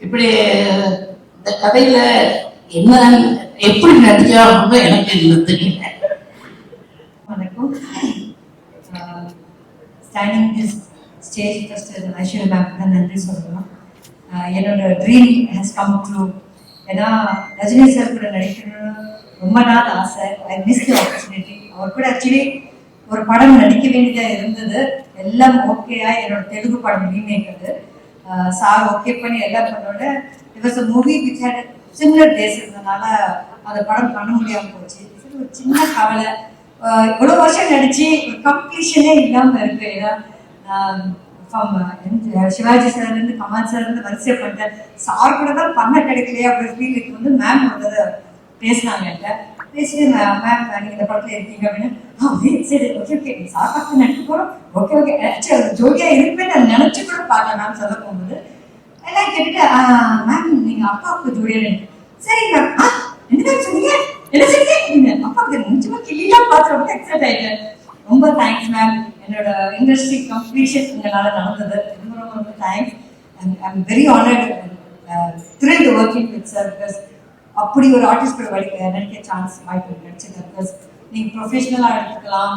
இப்படி இந்த கதையில என்ன எப்படி நடிச்சாங்க எனக்கு இல்லை தெரியல. வணக்கம். Standing this stage first Aishwarya ma'am தான் நன்றி சொல்லலாம் என்னோட ட்ரீம் ஹேஸ் கம் ட்ரூ ஏன்னா ரஜினி சார் கூட நடிக்கணும்னு ரொம்ப நாள் ஆசை. ஐ மிஸ் தி ஆப்பர்ச்சுனிட்டி அவர் கூட ஆக்சுவலி ஒரு படம் நடிக்க வேண்டியதாக இருந்தது. எல்லாம் ஓகேயா என்னோட தெலுங்கு படம் ரீமேக் அது. சார் ஓகே பண்ணி எல்லாம் பண்ணோட it movie which had similar days இருந்தனால அந்த படம் பண்ண முடியாமல் போச்சு. ஒரு சின்ன கவலை. இவ்வளோ வருஷம் நடிச்சு ஒரு கம்ப்ளீஷனே இல்லாம இருக்கு ஏன்னா சிவாஜி சார்லேருந்து இருந்து கமல் சார் இருந்து வரிசை பண்ணிட்டேன். சார் கூட தான் பண்ண கிடைக்கலையே அப்படின்னு ஃபீல் வந்து மேம் ஒரு பேசினாங்க என்கிட்ட. பேசிட்டு மேம் மேம் நீங்க இந்த படத்தில் இருக்கீங்க அப்படின்னு ஆ சரி, ஓகே ஓகே நீ சார் பார்த்து நடிக்க போறோம் ஓகே ஓகே ஜோடியா இருப்பேன் நான் நினைச்சு கூட பார்க்கல மேம் சொல்ல போகும்போது எல்லாம் கேட்டுட்டு மேம் நீங்க அப்பாவுக்கு ஜோடியாக நடிக்க சரி மேம் ஆ என்ன சொன்னீங்க என்ன சொன்னீங்க அப்பாவுக்கு நிச்சயமா கிளியெல்லாம் பார்த்து ரொம்ப எக்ஸைட் ஆயிட்டேன் ரொம்ப தேங்க்ஸ் மேம் என்னோட இண்டஸ்ட்ரி கம்ப்ளீஷன் உங்களால நடந்தது ரொம்ப ரொம்ப ரொம்ப thanks I'm very honoured thrilled working with sir because அப்படி ஒரு ஆர்டிஸ்ட் கூட வடிக்க நினைக்க சான்ஸ் வாய்ப்பு கிடைச்சது. பிகாஸ் நீங்கள் ப்ரொஃபஷனலாக எடுத்துக்கலாம்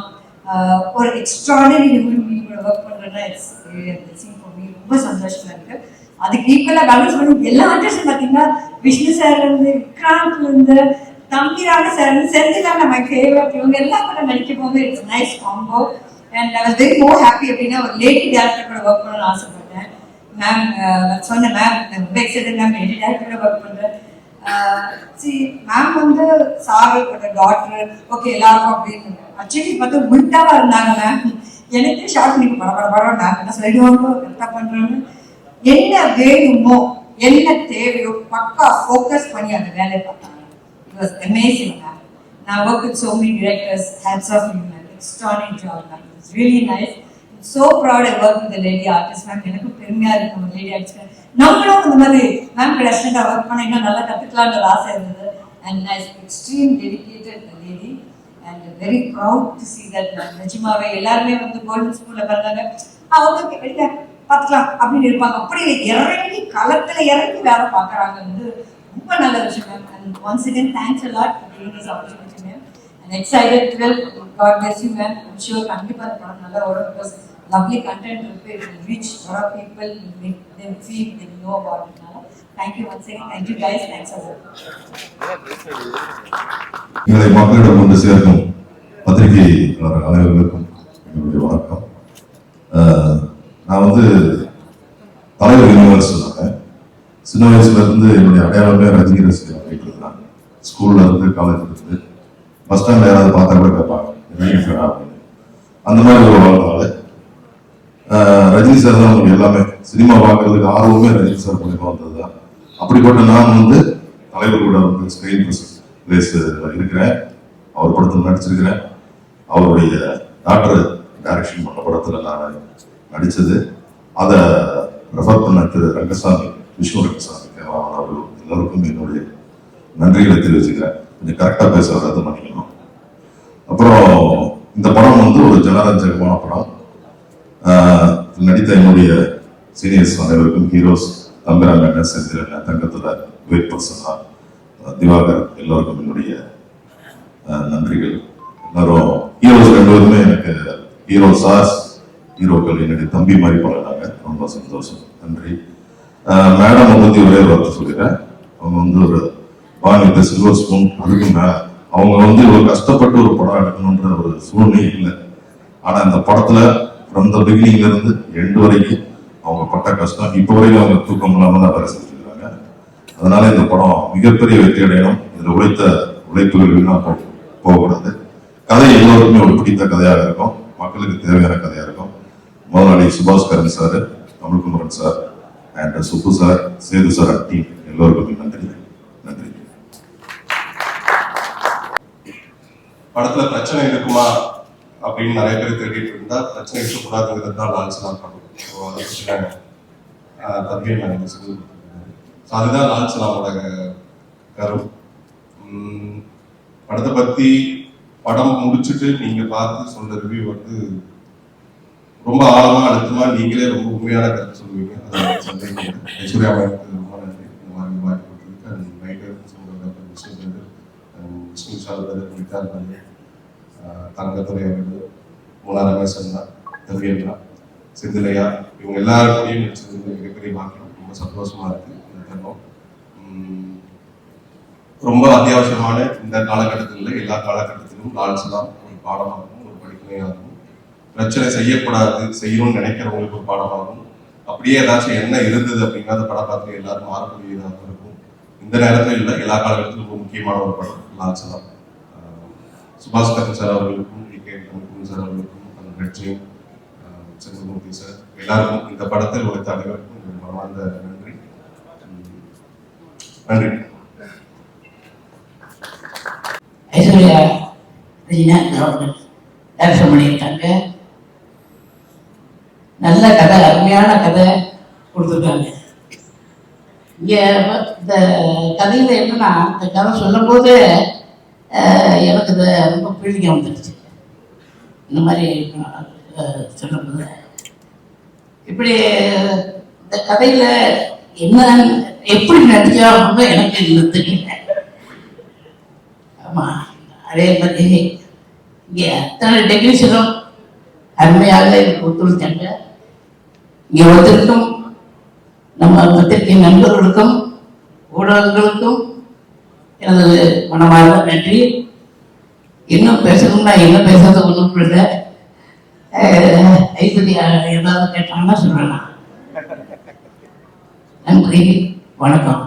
ஒரு எக்ஸ்ட்ராடனரி மூவி கூட ஒர்க் பண்ணுறதுனா இட்ஸ் ரொம்ப சந்தோஷமா இருக்கு. அதுக்கு ஈக்குவலாக பேலன்ஸ் பண்ணி எல்லா ஆர்டிஸ்டும் பார்த்தீங்கன்னா விஷ்ணு சார்ல இருந்து விக்ராந்த்ல இருந்து தம்பிரான சார் இருந்து செந்திலான மை ஃபேவரட் இவங்க எல்லாம் கூட நடிக்கும் போது it's nice combo and I was very more happy அப்படின்னா ஒரு லேடி டேரக்டர் கூட ஒர்க் பண்ணணும்னு ஆசைப்பட்டேன். மேம் சொன்னேன் மேம் நான் ரொம்ப excited ma'am lady director work பண்ணுறேன் சி மேம் வந்து சாரோட டாக்டர் ஓகே எல்லாருக்கும் அப்படின்னு ஆக்சுவலி பார்த்து உல்டாவா இருந்தாங்க மேம் எனக்கு ஷார்ட் பண்ணி பட பட படம் மேம் என்ன சொல்லிடுவாங்க என்ன பண்ணுறேன்னு என்ன வேணுமோ என்ன தேவையோ பக்கா ஃபோக்கஸ் பண்ணி அந்த வேலையை பார்த்தாங்க. இட் வாஸ் அமேசிங் மேம் நான் work with so many directors hats off you ma'am ma'am. Job ma'am it's really nice so I'm I work with lady artist ma'am எனக்கு பெருமையா இருக்கு நம்ம லேடி ஆர்டிஸ்ட் நம்மளும் இந்த மாதிரி மேம் கூட ஒர்க் பண்ண இன்னும் நல்லா கத்துக்கலாம்ன்ற ஆசை இருந்தது. And I extreme dedicated lady and very proud to see that நிஜமாவே எல்லாருமே வந்து கோல்டன் ஸ்கூல்ல பிறந்தாங்க அவங்க வெளியே பார்த்துக்கலாம் அப்படின்னு இருப்பாங்க. அப்படி இறங்கி களத்துல இறங்கி வேலை பார்க்குறாங்க. வந்து ரொம்ப நல்ல விஷயம் ma'am and once again thanks a lot giving this opportunity ma'am and excited dwell god bless you ma'am I'm sure கண்டிப்பாக படம் நல்லா வரும் பிகாஸ் லவ்லி கண்டென்ட் இருக்கு it will reach lot of people make them feel them know about இட்னால thank you once again thank you guys thanks a lot எங்களை மக்களிடம் கொண்டு சேர்க்கும் பத்திரிகை அனைவருக்கும் என்னுடைய வணக்கம். நான் வந்து தலைவர் யூனிவர்ஸ் சொன்னாங்க சின்ன வயசுல இருந்து என்னுடைய அடையாளமே ரஜினி ரசிகர் ஆகிட்டு இருந்தாங்க ஸ்கூல்ல இருந்து காலேஜ்ல இருந்து பஸ் ஸ்டாண்ட்ல யாராவது பார்த்தா கூட கேட்பாங்க அந்த மாதிரி ஒரு வாழ்நாள் ரஜினி சார் தான் எல்லாமே. சினிமா பார்க்கறதுக்கு ஆர்வமே ரஜினி சார் மூலியமா வந்தது தான். அப்படிப்பட்ட நான் வந்து தலைவர் கூட வந்து ஸ்கிரீன் பிளேஸ் இருக்கிறேன். அவர் படத்தில் நடிச்சிருக்கிறேன். அவருடைய டாக்டர் டைரக்ஷன் பண்ண படத்தில் நான் நடித்தது அதை ரெஃபர் பண்ண திரு ரங்கசாமி விஷ்ணு ரங்கசாமி கேரளாவன் அவர்கள். எல்லாருக்கும் என்னுடைய நன்றிகளை தெரிவிச்சுக்கிறேன். கொஞ்சம் கரெக்டாக பேச வராது பண்ணிக்கணும். அப்புறம் இந்த படம் வந்து ஒரு ஜனரஞ்சகமான படம். நடித்த என்னுடைய சீனியர்ஸ் அனைவருக்கும் ஹீரோஸ் தம்பிரான் அண்ணன் செந்தில் தங்கத்துல வெயிட் பர்சனா திவாகர் எல்லோருக்கும் என்னுடைய நன்றிகள். எல்லாரும் ஹீரோஸ் ரெண்டு பேருமே எனக்கு ஹீரோ சார்ஸ் ஹீரோக்கள் என்னுடைய தம்பி மாதிரி பழகினாங்க. ரொம்ப சந்தோஷம். நன்றி. மேடம் வந்து ஒரே ஒரு வார்த்தை சொல்லிடுறேன். அவங்க வந்து ஒரு பான் வித் சில்வர் ஸ்பூன் அதுக்கு மேலே அவங்க வந்து ஒரு கஷ்டப்பட்டு ஒரு படம் எடுக்கணுன்ற ஒரு சூழ்நிலை இல்லை. ஆனால் இந்த படத்தில் ஃப்ரம் த பிகினிங்ல இருந்து எண்டு வரைக்கும் அவங்க பட்ட கஷ்டம். இப்போ வரைக்கும் அவங்க தூக்கம் இல்லாம தான் வேலை செஞ்சுருக்காங்க அதனால இந்த படம் மிகப்பெரிய வெற்றி அடையணும் இதுல உழைத்த உழைப்புகள் வீணா போ- போகக்கூடாது. கதை எல்லோருக்குமே ஒரு பிடித்த கதையாக இருக்கும். மக்களுக்கு தேவையான கதையா இருக்கும். முதலாளி Subash Subashkaran sir Tamilkumaran sir and Subbu sir Sethu sir team எல்லோருக்கும் நன்றி. நன்றி. படத்துல பிரச்சனை இருக்குமா? அப்படின்னு நிறைய பேர் தேடிட்டு இருந்தா பிரச்சனை இருக்கக்கூடாதுங்கிறது தான் லான்ச் பண்ணுவோம் தம்பி நான் சொல்லுவேன் ஸோ அதுதான் லான்ச் கரு படத்தை பற்றி படம் முடிச்சுட்டு நீங்கள் பார்த்து சொன்ன ரிவ்யூ வந்து ரொம்ப ஆழமாக அழுத்தமாக நீங்களே ரொம்ப உண்மையான கருத்து சொல்லுவீங்க. அதை சந்தேகம் ஐஸ்வர்யா மேம்க்கு ரொம்ப நன்றி. சார் பிரதர் தங்கத்துறை அவர்கள் மூலா ரமேசன் தான் சிந்திலையா இவங்க எல்லாருக்கூடையும் நடிச்சது மிகப்பெரிய பாக்கியம் ரொம்ப சந்தோஷமா இருக்கு இந்த தருணம். ரொம்ப அத்தியாவசியமான இந்த காலகட்டத்தில் எல்லா காலகட்டத்திலும் டான்ஸ் தான் ஒரு பாடமாகவும் ஒரு படிப்பினையாகவும். பிரச்சனை செய்யக்கூடாது செய்யணும்னு நினைக்கிறவங்களுக்கு ஒரு பாடமாகும் அப்படியே ஏதாச்சும் என்ன இருந்தது அப்படின்னா அந்த படம் பார்த்து எல்லாரும் மாறக்கூடியதாக இருக்கும். இந்த நேரத்தில் இல்லை எல்லா காலகட்டத்திலும் ரொம்ப முக்கியமான ஒரு படம் லான்ஸ் தான். சுபாஷ் கரன் சார் அவர்களுக்கும் டி கே சார் அவர்களுக்கும் நிகழ்ச்சியும் வெற்றியும் செந்தமூர்த்தி சார். எல்லாருக்கும் இந்த படத்தில் உழைத்த அனைவருக்கும் எங்கள் மனமார்ந்த நன்றி. நன்றி. ஐஸ்வர்யா ரஜினாந்த் அவர்கள் டேரக்ஷன் பண்ணியிருக்காங்க. நல்ல கதை அருமையான கதை கொடுத்துருக்காங்க. இங்கே இந்த கதையில் என்னன்னா இந்த கதை சொல்லும் போது எனக்கு இது ரொம்ப பீடிகம் வந்துடுச்சு இந்த மாதிரி சொல்லும்போது. இப்படி இந்த கதையில என்ன எப்படி நடிச்சாங்க எனக்கு இல்லை தெரியல. ஆமா அதே மாதிரி இங்கே அத்தனை டெக்னீஷியனும் அருமையாக எனக்கு ஒத்துழைச்சாங்க. இங்கே ஒருத்தருக்கும் நம்ம பத்திரிகை நண்பர்களுக்கும் ஊடகங்களுக்கும் எனது மனமார்ந்த நன்றி. இன்னும் பேசணும்னா என்ன பேசுறது ஒன்றும் இல்லை ஐஸ்வர்யா ஏதாவது கேட்டாங்கன்னா சொல்லலாம் நன்றி வணக்கம்.